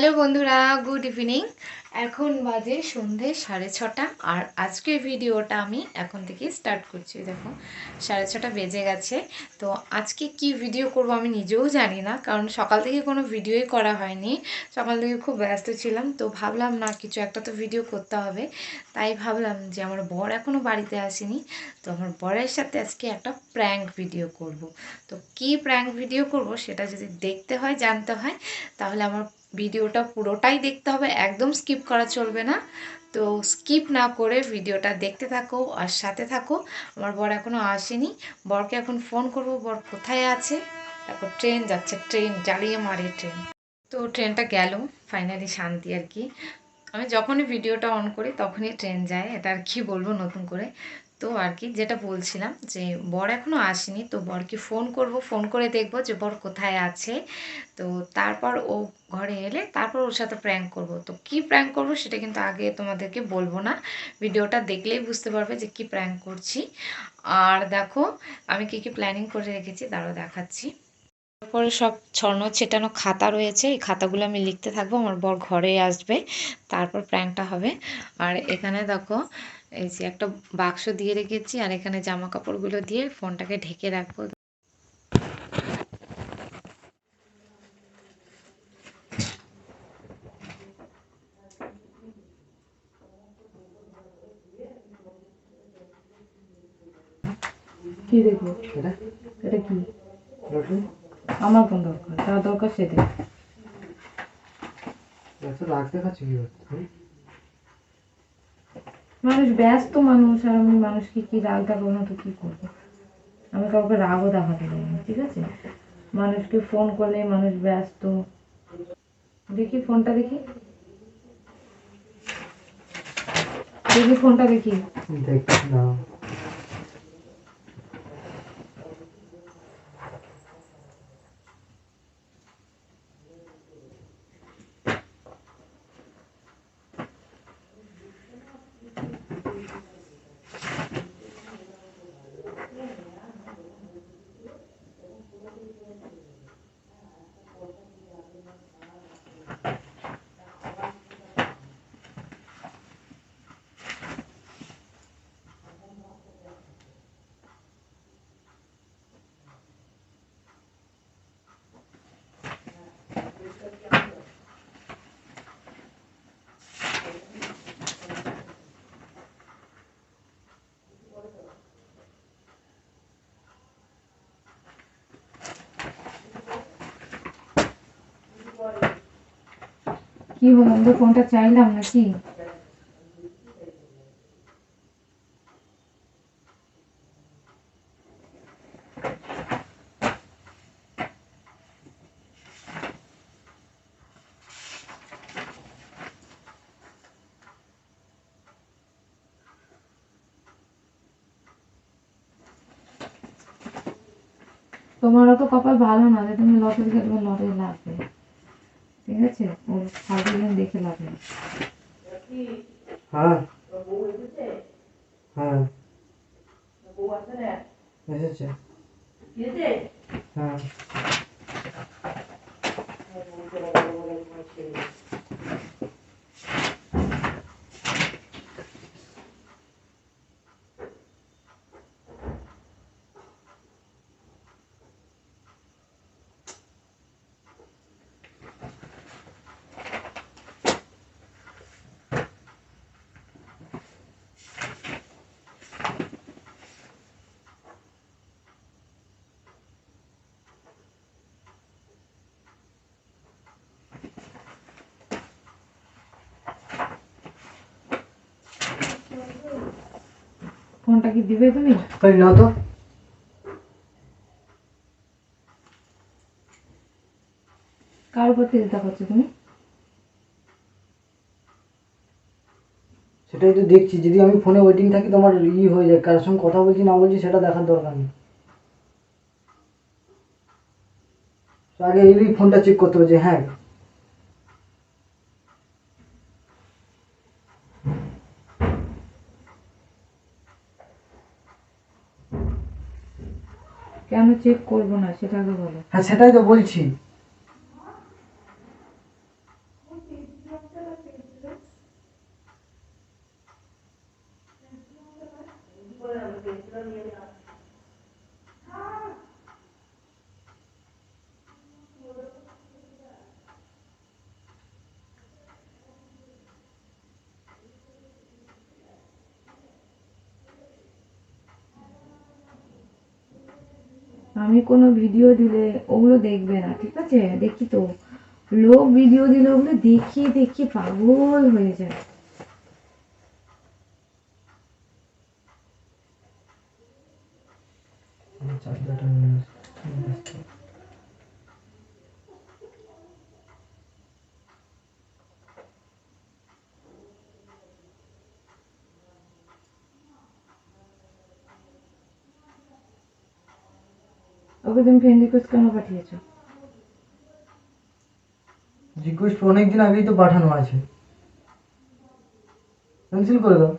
Hello বন্ধুরা, good evening. এখন বাজে সন্ধে সাড়ে ছটা, আর আজকের ভিডিওটা আমি এখন থেকে স্টার্ট করছি দেখো, সাড়ে ছটা বেজে গেছে। তো আজকে কি ভিডিও করব আমি নিজেও জানি না, কারণ সকাল থেকে কোনো ভিডিওই করা হয়নি। সকাল থেকে খুব ব্যস্ত ছিলাম, তো ভাবলাম না, কিছু একটা তো ভিডিও করতে হবে। তাই ভাবলাম যে আমার বর এখনও বাড়িতে আসেনি, তো আমার বরের সাথে আজকে একটা প্র্যাঙ্ক ভিডিও করব। তো কি প্র্যাঙ্ক ভিডিও করব সেটা যদি দেখতে হয়, জানতে হয়, তাহলে আমার ভিডিওটা পুরোটাই দেখতে হবে, একদম স্কিপ করা চলবে না। তো স্কিপ না করে ভিডিওটা দেখতে থাকো আর সাথে থাকো। আমার বর এখনও আসেনি। বরকে এখন ফোন করব, বর কোথায় আছে? তারপর ট্রেন যাচ্ছে ট্রেন জ্বালিয়ে মারে ট্রেন তো ট্রেনটা গেল ফাইনালি শান্তি আর কি। আমি যখনই ভিডিওটা অন করি, তখনই ট্রেন যায়। এটা আর কি বলব নতুন করে। তো আর কি, যেটা বলছিলাম যে, বর এখনও আসেনি, তো বরকে ফোন করব। ফোন করে দেখব যে, বর কোথায় আছে। তো তারপর ও ঘরে এলে, তারপর ওর সাথে প্র্যাঙ্ক করব। তো কি প্র্যাঙ্ক করব সেটা কিন্তু আগে তোমাদেরকে বলব না। ভিডিওটা দেখলেই বুঝতে পারবে যে, কি প্র্যাঙ্ক করছি। আর দেখো, আমি কি কি প্ল্যানিং করে রেখেছি তারও দেখাচ্ছি। তারপরে সব ছড়ানো ছেটানো খাতা রয়েছে। এই খাতাগুলো আমি লিখতে থাকব আমার বর ঘরে আসবে। তারপর প্র্যাঙ্কটা হবে। আর এখানে দেখো এই যে একটা বাক্স দিয়ে রেখেছি আর এখানে জামা কাপড়গুলো দিয়ে ফোনটাকে ঢেকে রাখব। কি দেখব এটা? এটা কি? রসুন? আমার কোন দরকার যা দরকার সে দেখ এত রাগ দেখাচ্ছ কি মানুষ ব্যস্ত মানুষ আর আমি মানুষকে কি রাগ দেখাবো না তো কি করব? আমি কাউকে রাগও দেখাতে পারি না ঠিক আছে? মানুষকে ফোন করলে মানুষ ব্যস্ত। দেখি ফোনটা দেখি। দেখি ফোনটা দেখি। দেখছি না। কি হলো আমি তো ফোনটা চাইলাম নাকি তোমারও তো কপাল ভালো না যে তুমি লটারি কাটবে লটারি লাগবে ঠিক আছে ওর ফালতু দেখে লাভ নেই। হ্যাঁ। হ্যাঁ। এসেছে। হ্যাঁ। ফোনটা কি দিবে তুমি? নাও তো। কার উপর তেল করছ তুমি? সেটাই তো দেখছি যদি আমি ফোনে ওয়েটিং থাকি তোমার ই হয়ে যায় কার সঙ্গে কথা বলছি না বলছি সেটা দেখার দরকার নেই। আগে এই ফোনটা চেক করতে হবে যে হ্যাঁ কেন চেক করব না সেটা আগে বলো। হ্যাঁ সেটাই তো বলছি। আমি কোনো ভিডিও দিলে ওগুলো দেখবে না, ঠিক আছে? দেখি তো। লোক ভিডিও দিলে ওগুলো দেখি দেখি পাগল হয়ে যায়। ওকে তুমি ফ্রেন্ড রিকোয়েস্ট কেন পাঠিয়েছো? রিকোয়েস্ট অনেকদিন আগেই তো পাঠানো আছে। ক্যান্সেল করে দাও।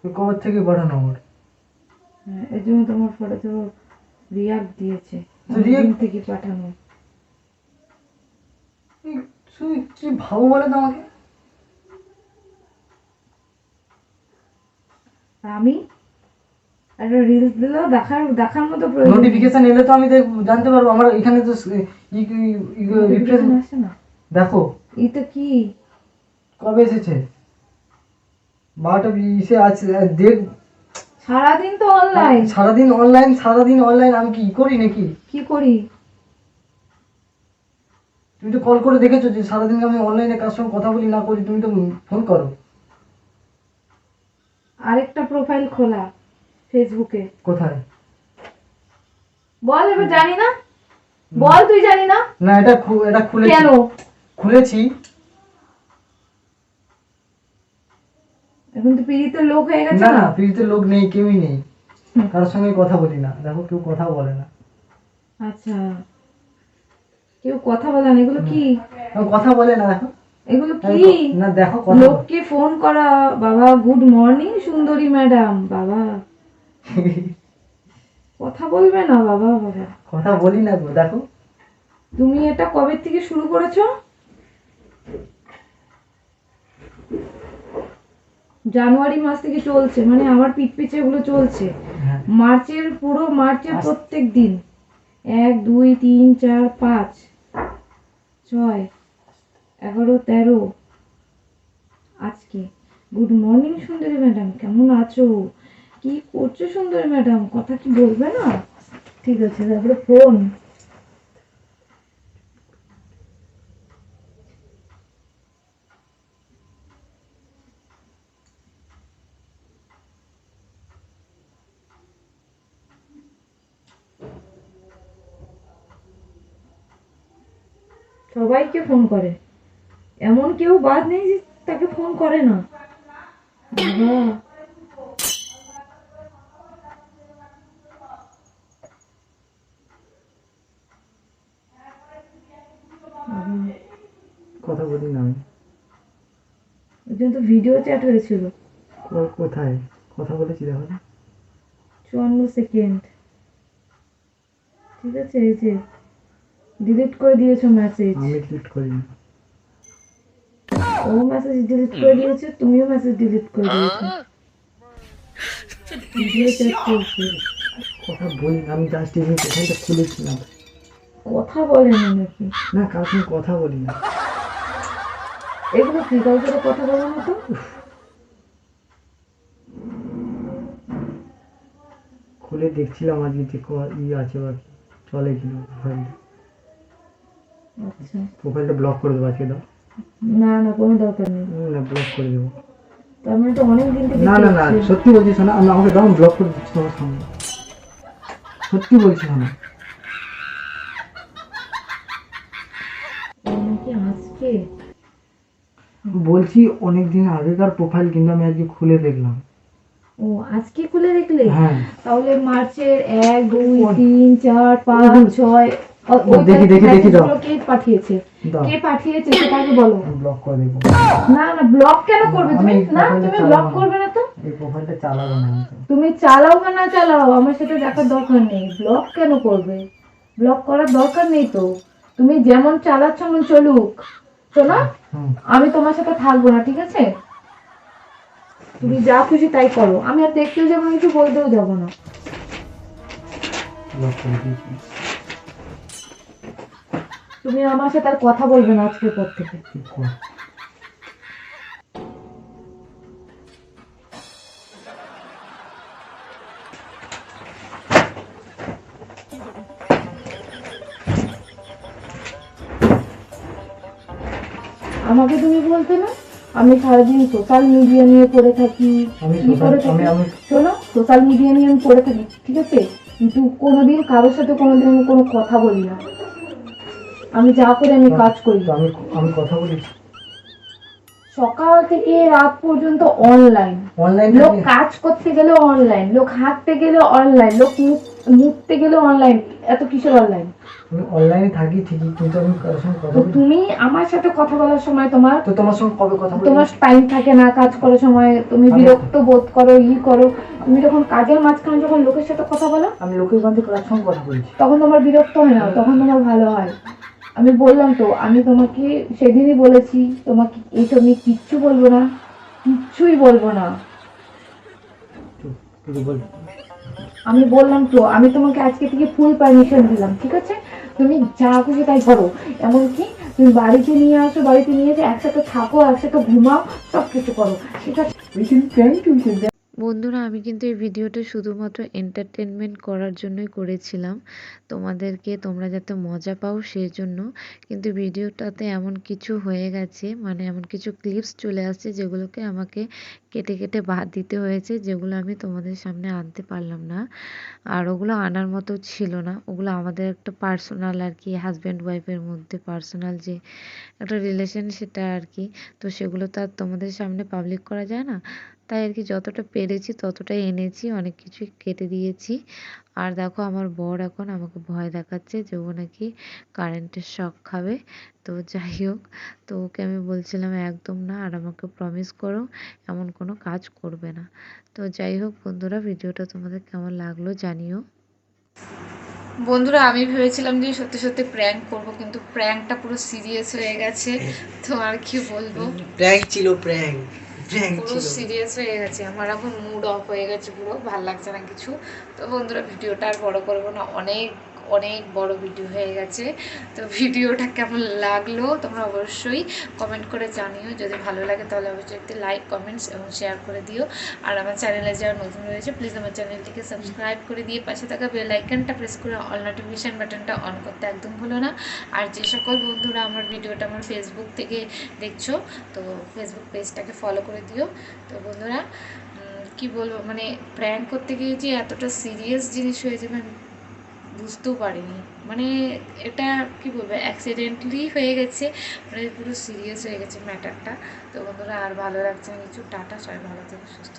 তো কবে থেকে পাঠানো আমার? হ্যাঁ, এর জন্য তোমার ফটো তো রিয়াক্ট দিয়েছে। দিন থেকে পাঠানো। তুমি কি ভাবো বলে তো আমাকে? আমি? একটা রিলস দিলেও দেখার দেখার মতো। নোটিফিকেশন এলে তো আমি জানতে পারব। আমার এখানে তো রিফ্রেশ দেখো। এটা কি? কবে এসেছে? বারোটা ইসে আছে দেখ সারাদিন তো অনলাইন সারাদিন অনলাইন সারাদিন অনলাইন আমি কি করি নাকি? কি করি? তুমি তো কল করে দেখেছ যে সারাদিন আমি অনলাইনে কার সঙ্গে কথা বলি না করি। তুমি তো ফোন করো। আরেকটা প্রোফাইল খোলা। ফেসবুকে। কোথায়? বল এবার জানি না। বল তুই জানি না। না এটা এটা খুলেছি। কেন? খুলেছি। এখন তো পিড়িতের লোক হয়ে গেছে না না? পিড়িতে লোক নেই কেউই নেই। কারোর সঙ্গে কথা বলি না। দেখো কেউ কথা বলে না। আচ্ছা। কেউ কথা বলে না এগুলো কি? কথা বলে না দেখো। এগুলো কি? না দেখো। লোককে ফোন করা বাবা গুড মর্নিং সুন্দরী ম্যাডাম। বাবা। কথা বলবে না বাবা বাবা কথা বলি না গো দেখো। তুমি এটা কবে থেকে শুরু করেছ? জানুয়ারি মাস থেকে চলছে মানে আমার পিঠ পিছে এগুলো চলছে। হ্যাঁ। মার্চের পুরো মার্চের প্রত্যেক দিন। এক দুই তিন চার পাঁচ ছয় এগারো তেরো। আজকে। গুড মর্নিং সুন্দরী ম্যাডাম কেমন আছো? কি করছ সুন্দরী ম্যাডাম? কথা কি বলবে না? ঠিক আছে তারপরে ফোন সবাইকে ফোন করে। এমন কেউ বাদ নেই যে তাকে ফোন করে না। বাবা, কথা বলি না আমি। ওই জন্য তো ভিডিও চ্যাট হয়েছিল। কোথায়? কথা বলেছি দেখো না। চুয়ান্ন সেকেন্ড ঠিক আছে এই যে ডিলিট করে দিয়েছ মেসেজ আমি ক্লিক করি না ও মেসেজ ডিলিট করে দিয়েছে তুমিও মেসেজ ডিলিট করে দিয়েছ। ভিডিও চ্যাট করছে কথা বলি না আমি জাস্ট এই প্রোফাইলটা খুলেছিলাম। কথা বলেনি নাকি? না সঙ্গে কথা বলি না। এগুলো কি তো কথা বলার মতো? খুলে দেখছিলাম আজকে যে ক- ই আছে বা চলে কিনা প্রোফাইলটা আচ্ছা। প্রোফাইলটা ব্লক করে দেবো আজকে দাও। না না কোনো দরকার নেই। না ব্লক করে দেবো। তার মানে তো অনেক দিন থেকে না না না সত্যি বলছি শোনা আমি আমাকে দাও ব্লক করে দিচ্ছি তোমার সামনে। সত্যি বলছি শোনা। বলছি অনেকদিন আগেকার প্রোফাইল কিন্তু আমি আজকে খুলে দেখলাম। ও আজকে খুলে দেখলে? হ্যাঁ। তাহলে মার্চের এক দুই তিন চার পাঁচ ছয় ও- দেখি, দেখি, দেখি দাও। কে পাঠিয়েছে? কে পাঠিয়েছে সেটা আগে বলো। ব্লক করে দেবো। না না ব্লক কেন করবে? তুমি না তুমি ব্লক করবে না তো? এই প্রোফাইলটা চালাবো না তুমি চালাও বা না চালাও আমার সাথে দেখার দরকার নেই। ব্লক কেন করবে? ব্লক করার দরকার নেই তো। তুমি যেমন চালাচ্ছ এমন চলুক। শোনো আমি তোমার সাথে থাকব না ঠিক আছে? তুমি যা খুশি তাই করো। আমি আর দেখতেও যাব না কিছু বলতেও যাব না। তুমি আমার সাথে আর কথা বলবে না আজকের পর থেকে। আমাকে তুমি বলতে না আমি সারাদিন সোশ্যাল মিডিয়া নিয়ে পড়ে থাকি। শোনো সোশ্যাল মিডিয়া নিয়ে আমি পড়ে থাকি ঠিক আছে? কিন্তু কোনোদিন কারোর সাথে কোনোদিন আমি কোনো কথা বলি না। আমি যা করে আমি কাজ করি। আমি আমি কথা বলি। সকাল থেকে রাত পর্যন্ত অনলাইন অনলাইন লোক কাজ করতে গেলে অনলাইন লোক হাঁটতে গেলে অনলাইন লোক মুখ- মুততে গেলে অনলাইন এত কিসের অনলাইন আমি অনলাইনে থাকি ঠিকই কিন্তু আমি কারোর সঙ্গে কথা বলি তুমি আমার সাথে কথা বলার সময় তোমার তো তোমার সঙ্গে কবে কথা বলি? তোমার টাইম থাকে না কাজ করার সময় তুমি বিরক্ত বোধ করো ই করো। তুমি যখন কাজের মাঝখানে যখন লোকের সাথে কথা বলো আমি লোকের মধ্যে কার সঙ্গে কথা বলছি। তখন তোমার বিরক্ত হয় না তখন তোমার ভালো হয়। আমি বললাম তো আমি তোমাকে সেদিনই বলেছি তোমাকে এইসব নিয়ে কিচ্ছু বলব না কিচ্ছুই বলব না। বল। আমি বললাম তো, আমি তোমাকে আজকে থেকে ফুল পারমিশন দিলাম, ঠিক আছে? তুমি যা খুশি তাই করো। এমনকি তুমি বাড়িতে নিয়ে আসো, বাড়িতে নিয়ে এসে একসাথে থাকো, একসাথে ঘুমাও সব কিছু করো, ঠিক আছে? বন্ধুরা, আমি কিন্তু এই ভিডিওটা শুধুমাত্র এন্টারটেনমেন্ট করার জন্যই করেছিলাম। তোমাদেরকে তোমরা যাতে মজা পাও সেই জন্য কিন্তু ভিডিওটাতে এমন কিছু হয়ে গেছে মানে এমন কিছু ক্লিপস চলে আসছে যেগুলোকে আমাকে কেটে কেটে বাদ দিতে হয়েছে, যেগুলো আমি তোমাদের সামনে আনতে পারলাম না। আর ওগুলো আনার মতো ছিল না। ওগুলো আমাদের একটা পার্সোনাল আর কি হাজব্যান্ড ওয়াইফের মধ্যে পার্সোনাল যে একটা রিলেশন সেটা আর কি। তো সেগুলো তো আর তোমাদের সামনে পাবলিক করা যায় না। তাই আর কি যতটা পেরেছি ততটাই এনেছি অনেক কিছুই কেটে দিয়েছি। আর দেখো আমার বর এখন আমাকে ভয় দেখাচ্ছে যে ও নাকি কারেন্টের শক খাবে। তো যাই হোক তো ওকে আমি বলছিলাম একদম না আর আমাকে প্রমিস করো এমন কোনো কাজ করবে না। তো যাই হোক বন্ধুরা ভিডিওটা তোমাদের কেমন লাগল জানিও। বন্ধুরা আমি ভেবেছিলাম যে সত্যি সত্যি প্র্যাঙ্ক করব কিন্তু প্র্যাঙ্কটা পুরো সিরিয়াস হয়ে গেছে। তো আর কি বলব? প্র্যাঙ্ক ছিল প্র্যাঙ্ক প্র্যাঙ্ক পুরো সিরিয়াস হয়ে গেছে। আমার এখন মুড অফ হয়ে গেছে পুরো ভালো লাগছে না কিছু। তো বন্ধুরা ভিডিওটা আর বড় করব না। অনেক অনেক বড় ভিডিও হয়ে গেছে। তো ভিডিওটা কেমন লাগল তোমরা অবশ্যই কমেন্ট করে জানিও। যদি ভালো লাগে তাহলে অবশ্যই একটি লাইক কমেন্টস এবং শেয়ার করে দিও। আর আমার চ্যানেলে যারা নতুন রয়েছে প্লিজ আমার চ্যানেলটিকে সাবস্ক্রাইব করে দিয়ে পাশে থাকা বেল আইকনটা প্রেস করে অল নোটিফিকেশান বাটনটা অন করতে একদম ভুলো না। আর যে সকল বন্ধুরা আমার ভিডিওটা আমার ফেসবুক থেকে দেখছ, তো ফেসবুক পেজটাকে ফলো করে দিও। তো বন্ধুরা কি বলব? মানে প্র্যাঙ্ক করতে গিয়ে যে এতটা সিরিয়াস জিনিস হয়ে যাবে বুঝতেও পারিনি। মানে এটা কি বলব অ্যাক্সিডেন্টলি হয়ে গেছে মানে পুরো সিরিয়াস হয়ে গেছে ম্যাটারটা তো বন্ধুরা, আর ভালো লাগছে না কিছু। টাটা, সবাই ভালো থেকে, সুস্থ